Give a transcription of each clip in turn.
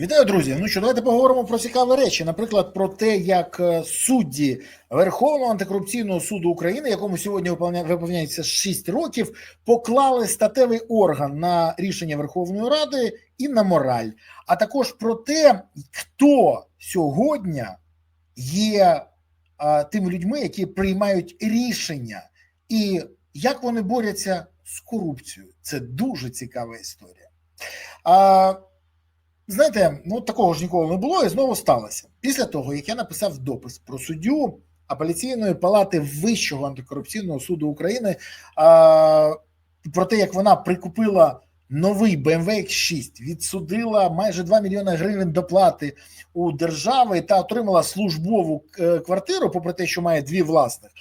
Вітаю, друзі. Ну що, давайте поговоримо про цікаві речі. Наприклад, про те, як е, судді Верховного антикорупційного суду України, якому сьогодні виповня- виповняється 6 років, поклали статевий орган на рішення Верховної Ради і на мораль. А також про те, хто сьогодні є а, тими людьми, які приймають рішення, і як вони борються з корупцією. Це дуже цікава історія. А, Знаєте, ну такого ж ніколи не було, і знову сталося. Після того, як я написав допис про суддю апеляційної палати Вищого антикорупційного суду України, а, про те, як вона прикупила новий BMW X6, відсудила майже 2 мільйони гривень доплати у держави та отримала службову е, квартиру, попри те, що має дві власних.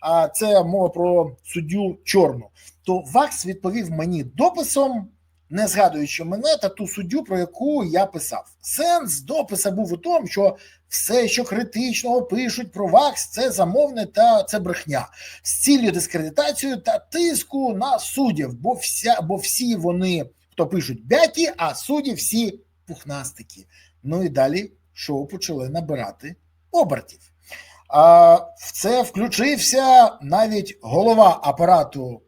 А це мова про суддю Чорну. То ВАКС відповів мені дописом не згадуючи мене та ту суддю, про яку я писав. Сенс дописа був у тому, що все, що критичного пишуть про ВАКС, це замовне та це брехня з ціллю дискредитацію та тиску на суддів, бо вся, бо всі вони, хто пишуть бяті, а судді всі пухнастики. Ну і далі шоу почали набирати обертів. А в це включився навіть голова апарату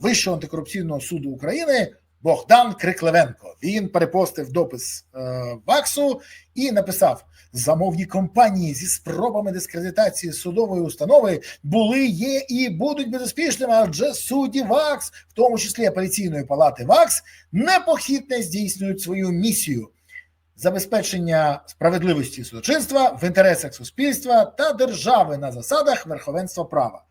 Вищого антикорупційного суду України Богдан Крикливенко. Він перепостив допис е, ВАКСу і написав: замовні компанії зі спробами дискредитації судової установи були, є і будуть безуспішними, адже судді ВАКС, в тому числі апеляційної палати ВАКС, непохитне здійснюють свою місію. Забезпечення справедливості судочинства в інтересах суспільства та держави на засадах верховенства права.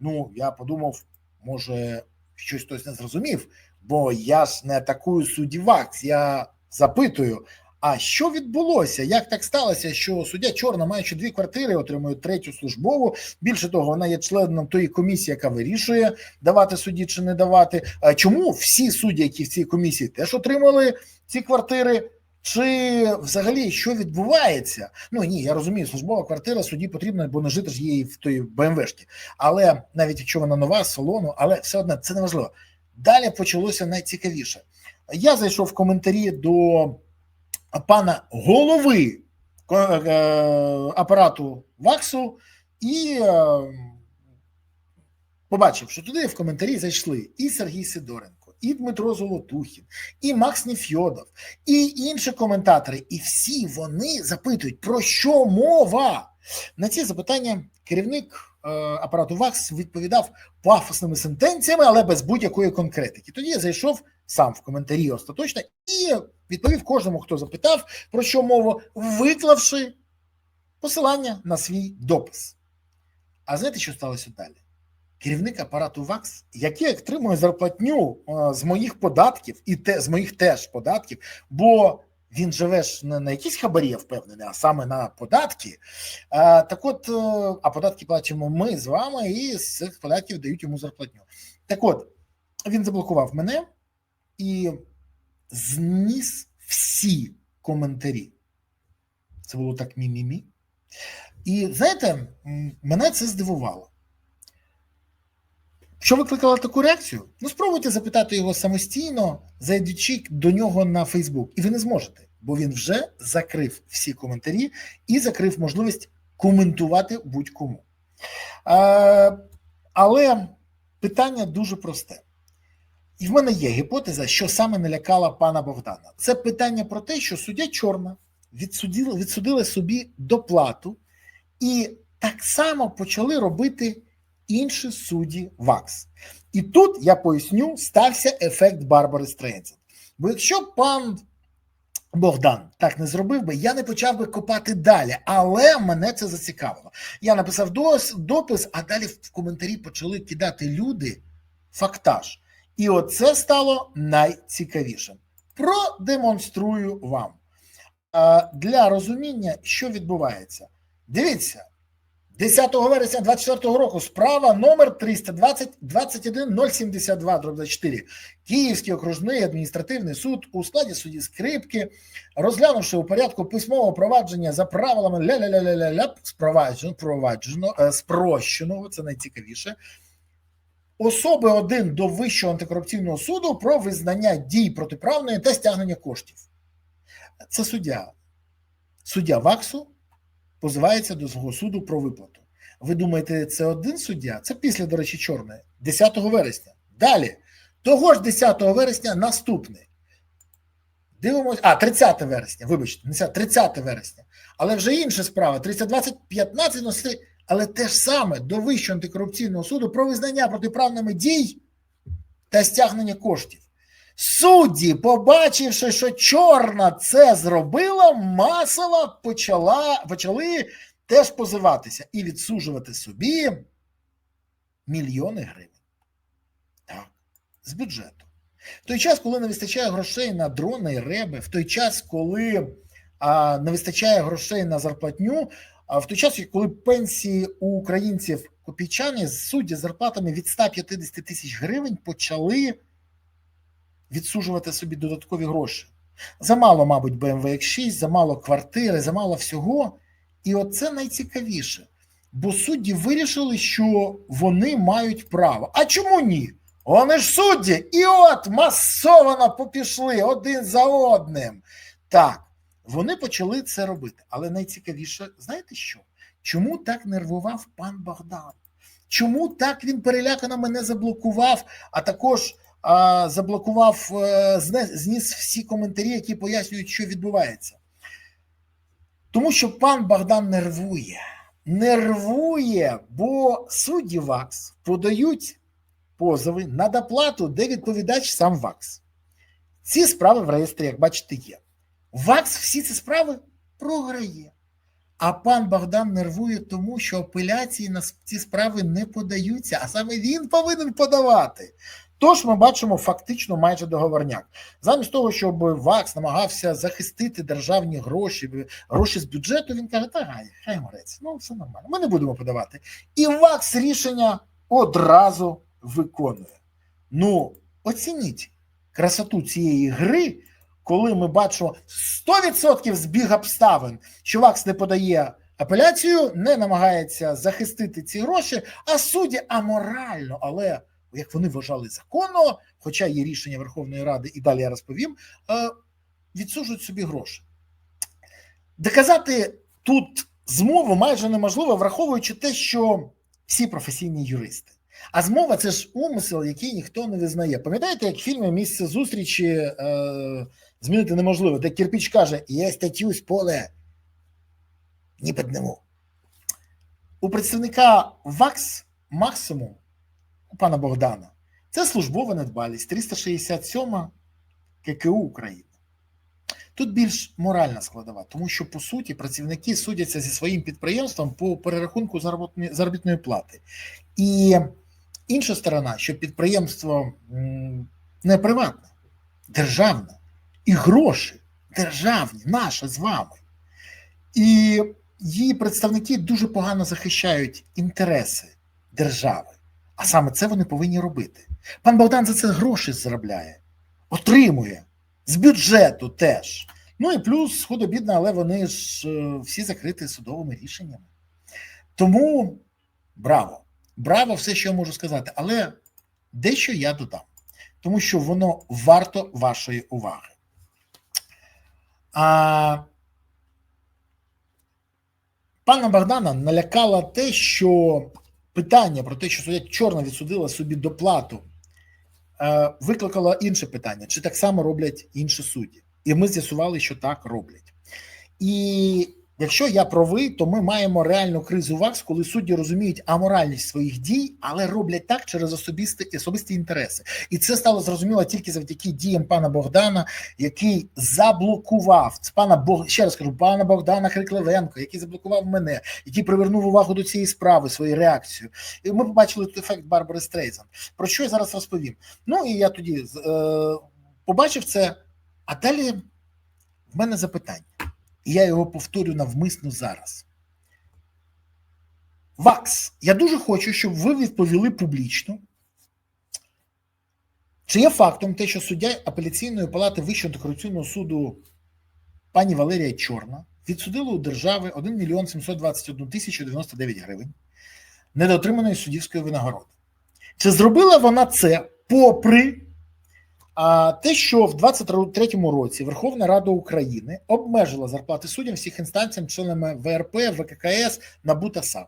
Ну, я подумав, може, щось хтось не зрозумів, бо я ж не атакую судді ВАКС. Я запитую, а що відбулося? Як так сталося, що суддя Чорна, маючи дві квартири, отримує третю службову? Більше того, вона є членом тої комісії, яка вирішує давати судді чи не давати. А чому всі судді, які в цій комісії теж отримали ці квартири? Чи взагалі що відбувається? Ну ні, я розумію, службова квартира судді потрібна, бо не жити ж її в той БМВшці. Але навіть якщо вона нова, з салону, але все одно це не важливо. Далі почалося найцікавіше. Я зайшов в коментарі до пана голови е, апарату ВАКСу і е, побачив, що туди в коментарі зайшли і Сергій Сидоренко, і Дмитро Золотухін, і Макс Нефьодов, і інші коментатори. І всі вони запитують, про що мова. На ці запитання керівник е, апарату ВАКС відповідав пафосними сентенціями, але без будь-якої конкретики. Тоді я зайшов сам в коментарі остаточно і відповів кожному, хто запитав, про що мова, виклавши посилання на свій допис. А знаєте, що сталося далі? Керівник апарату ВАКС, який отримує зарплатню е, з моїх податків і те з моїх теж податків, бо він живе ж не на якісь хабарі, я впевнений, а саме на податки. Е, Так от, е, а податки платимо ми з вами, і з цих податків дають йому зарплатню. Так от, він заблокував мене і зніс всі коментарі. Це було так мі-мі-мі. І знаєте, мене це здивувало. Що викликало таку реакцію? Ну, спробуйте запитати його самостійно, зайдучи до нього на Фейсбук, і ви не зможете, бо він вже закрив всі коментарі і закрив можливість коментувати будь-кому. Але питання дуже просте. І в мене є гіпотеза, що саме налякала пана Богдана. Це питання про те, що суддя Чорна відсудила, відсудила собі доплату, і так само почали робити інші судді ВАКС. І тут я поясню, стався ефект Барбари Стрейнсен. Бо якщо пан Богдан так не зробив би, я не почав би копати далі, але мене це зацікавило. Я написав допис, а далі в коментарі почали кидати люди фактаж. І оце стало найцікавішим. Продемонструю вам для розуміння, що відбувається. Дивіться, 10 вересня 2024 року справа номер 320 21 072 24. Київський окружний адміністративний суд у складі судді скрипки, розглянувши у порядку письмового провадження за правилами ля-ля-ля-ля-ля спроваджено, проваджено, е, це найцікавіше. Особи один до Вищого антикорупційного суду про визнання дій протиправної та стягнення коштів. Це суддя. Суддя ВАКСу позивається до свого суду про виплату. Ви думаєте, це один суддя? Це після, до речі, чорної, 10 вересня. Далі, того ж 10 вересня, наступний. Дивимось, а 30 вересня, вибачте, не 30 вересня. Але вже інша справа: 320, 15 носити, але те ж саме до Вищого антикорупційного суду про визнання протиправними дій та стягнення коштів. Судді, побачивши, що чорна це зробила, масово почала, почали теж позиватися і відсуджувати собі мільйони гривень. Так, з бюджету. В той час, коли не вистачає грошей на дрони і реби, в той час, коли а, не вистачає грошей на зарплатню, а в той час, коли пенсії у українців копійчані, судді з зарплатами від 150 тисяч гривень почали відсуджувати собі додаткові гроші. Замало, мабуть, BMW X6, замало квартири, замало всього. І оце найцікавіше. Бо судді вирішили, що вони мають право. А чому ні? Вони ж судді, і от масовано попішли один за одним. Так, вони почали це робити. Але найцікавіше, знаєте що? Чому так нервував пан Богдан? Чому так він перелякано мене заблокував, а також заблокував, зніс всі коментарі, які пояснюють, що відбувається? Тому що пан Богдан нервує. Нервує, бо судді ВАКС подають позови на доплату, де відповідач сам ВАКС. Ці справи в реєстрі, як бачите, є. ВАКС всі ці справи програє. А пан Богдан нервує тому, що апеляції на ці справи не подаються, а саме він повинен подавати. Тож ми бачимо фактично майже договорняк. Замість того, щоб ВАКС намагався захистити державні гроші, гроші з бюджету, він каже, та гай, хай горець, ну все нормально, ми не будемо подавати. І ВАКС рішення одразу виконує. Ну, оцініть красоту цієї гри, коли ми бачимо 100% збіг обставин, що ВАКС не подає апеляцію, не намагається захистити ці гроші, а судді аморально, але як вони вважали законно, хоча є рішення Верховної Ради, і далі я розповім, відсуджують собі гроші. Доказати тут змову майже неможливо, враховуючи те, що всі професійні юристи. А змова це ж умисел, який ніхто не визнає. Пам'ятаєте, як в фільмі місце зустрічі е, змінити неможливо, де Кірпіч каже: Я статтю з поле не підниму. У представника ВАКС максимум у пана Богдана це службова недбалість 367 ККУ України. Тут більш моральна складова, тому що по суті працівники судяться зі своїм підприємством по перерахунку заробітної плати. І інша сторона, що підприємство не приватне, державне, і гроші державні, наші з вами. І її представники дуже погано захищають інтереси держави. А саме це вони повинні робити. Пан Богдан за це гроші заробляє, отримує з бюджету теж. Ну і плюс худо-бідно, але вони ж всі закриті судовими рішеннями. Тому браво! Браво, все, що я можу сказати, але дещо я додам, тому що воно варто вашої уваги. А Пана Богдана налякало те, що питання про те, що суддя чорна відсудила собі доплату, викликало інше питання: чи так само роблять інші судді? І ми з'ясували, що так роблять. І якщо я правий, то ми маємо реальну кризу ВАКС, коли судді розуміють аморальність своїх дій, але роблять так через особисті особисті інтереси. І це стало зрозуміло тільки завдяки діям пана Богдана, який заблокував пана Бог ще раз кажу, пана Богдана Крикливенко, який заблокував мене, який привернув увагу до цієї справи, свою реакцію. І ми побачили ефект Барбари Стрейзен. Про що я зараз розповім? Ну і я тоді е, побачив це, а далі в мене запитання. І я його повторю навмисно зараз. Вакс, я дуже хочу, щоб ви відповіли публічно, чи є фактом те, що суддя апеляційної палати Вищого антикорупційного суду пані Валерія Чорна відсудила у держави 1 мільйон 721 тисячу 99 гривень недоотриманої суддівської винагороди. Чи зробила вона це попри А те, що в 23-му році Верховна Рада України обмежила зарплати суддям всіх інстанціям, членами ВРП, ВККС, НАБУ та САП.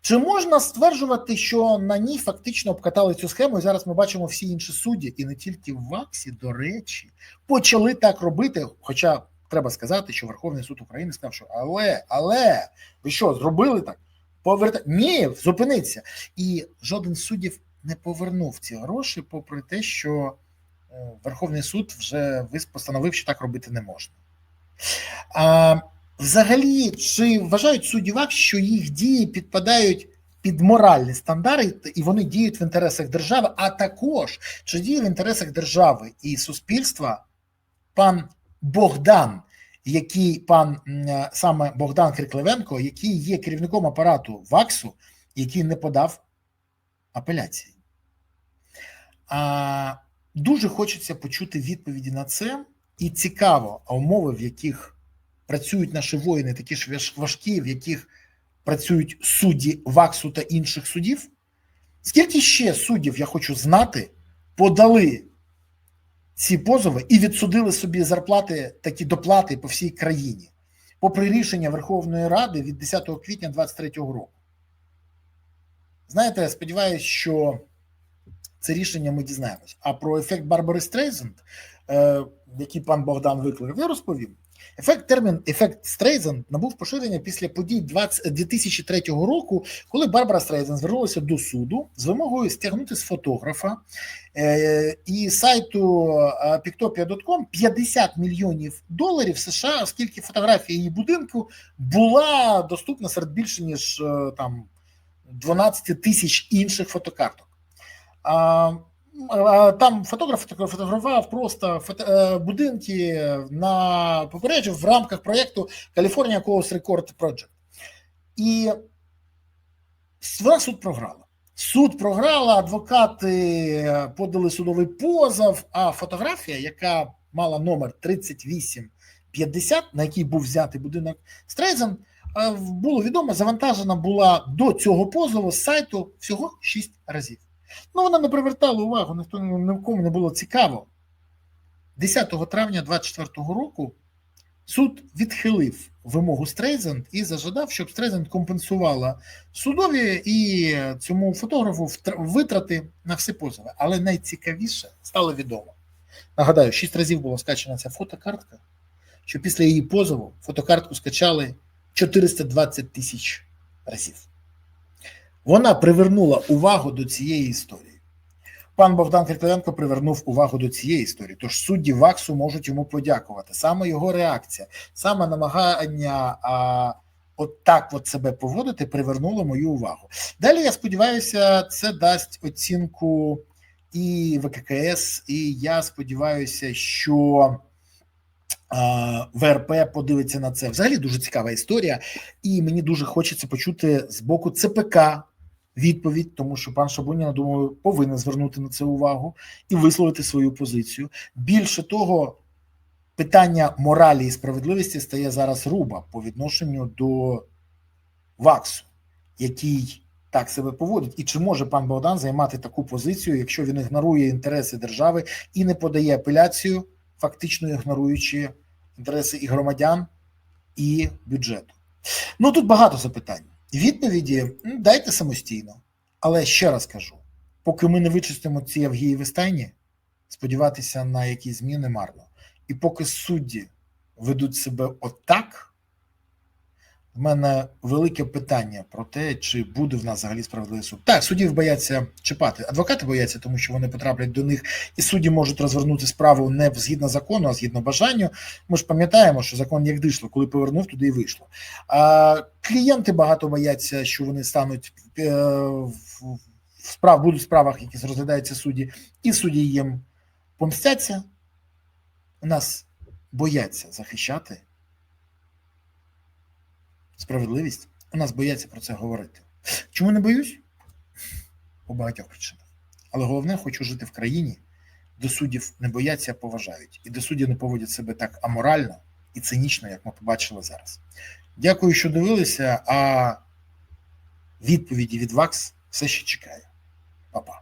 Чи можна стверджувати, що на ній фактично обкатали цю схему, і зараз ми бачимо всі інші судді, і не тільки в ВАКСі, до речі, почали так робити. Хоча треба сказати, що Верховний суд України сказав, що але, але ви що, зробили так? Поверта... Ні, зупиниться. І жоден суддів не повернув ці гроші, попри те, що Верховний суд вже постановив, що так робити не можна. А, Взагалі, чи вважають судді ВАК, що їх дії підпадають під моральні стандарти, і вони діють в інтересах держави, а також чи діє в інтересах держави і суспільства пан Богдан, який пан саме Богдан Крикливенко, який є керівником апарату ВАКСу, який не подав апеляції. А, Дуже хочеться почути відповіді на це, і цікаво, а умови, в яких працюють наші воїни, такі ж важкі, в яких працюють судді ВАКСу та інших судів. Скільки ще суддів, я хочу знати, подали ці позови і відсудили собі зарплати, такі доплати по всій країні, попри рішення Верховної Ради від 10 квітня 2023 року. Знаєте, сподіваюся, що це рішення ми дізнаємось. А про ефект Барбари Стрейзенд, е, який пан Богдан викликав, я розповім. Ефект термін ефект Стрейзен набув поширення після подій 20, 2003 року, коли Барбара Стрейзен звернулася до суду з вимогою стягнути з фотографа е, і сайту Pictopia.com 50 мільйонів доларів США, оскільки фотографія її будинку була доступна серед більше ніж е, там 12 тисяч інших фотокарток. Там фотограф фотографував просто фото, е, будинки на попереджу в рамках проєкту California Coast Record Project. І вона суд програла. Суд програла, адвокати подали судовий позов, а фотографія, яка мала номер 3850, на який був взятий будинок Стрейзен, е, було відомо, завантажена була до цього позову з сайту всього 6 разів. Ну, вона не привертала увагу, ніхто нікому не було цікаво. 10 травня 2024 року суд відхилив вимогу Стрейзенд і зажадав, щоб Стрейзенд компенсувала судові і цьому фотографу витрати на всі позови. Але найцікавіше стало відомо. Нагадаю, 6 разів була скачана ця фотокартка, що після її позову фотокартку скачали 420 тисяч разів. Вона привернула увагу до цієї історії. Пан Богдан Крикленко привернув увагу до цієї історії. Тож судді ВАКСу можуть йому подякувати. Саме його реакція, саме намагання а, от так от себе поводити, привернуло мою увагу. Далі я сподіваюся, це дасть оцінку і ВККС, і я сподіваюся, що. ВРП подивиться на це. Взагалі дуже цікава історія, і мені дуже хочеться почути з боку ЦПК відповідь, тому що пан Шабунін, я думаю, повинен звернути на це увагу і висловити свою позицію. Більше того, питання моралі і справедливості стає зараз руба по відношенню до ВАКСу, який так себе поводить, і чи може пан Богдан займати таку позицію, якщо він ігнорує інтереси держави і не подає апеляцію, фактично ігноруючи інтереси і громадян, і бюджету? Ну тут багато запитань. Відповіді дайте самостійно. Але ще раз кажу: поки ми не вичистимо ці Авгієві стайні, сподіватися на якісь зміни марно. І поки судді ведуть себе отак. В мене велике питання про те, чи буде в нас взагалі справедливий суд. Так, суддів бояться чіпати. Адвокати бояться, тому що вони потраплять до них, і судді можуть розвернути справу не згідно закону, а згідно бажанню. Ми ж пам'ятаємо, що закон як дійшло, коли повернув, туди і вийшло. А клієнти багато бояться, що вони стануть е, в справ, будуть в справах, які розглядаються судді, і судді їм помстяться. У нас бояться захищати справедливість, у нас бояться про це говорити. Чому не боюсь? По багатьох причинах. Але головне, хочу жити в країні, де суддів не бояться, а поважають, і де судді не поводять себе так аморально і цинічно, як ми побачили зараз. Дякую, що дивилися. А відповіді від ВАКС все ще чекає. Па-па.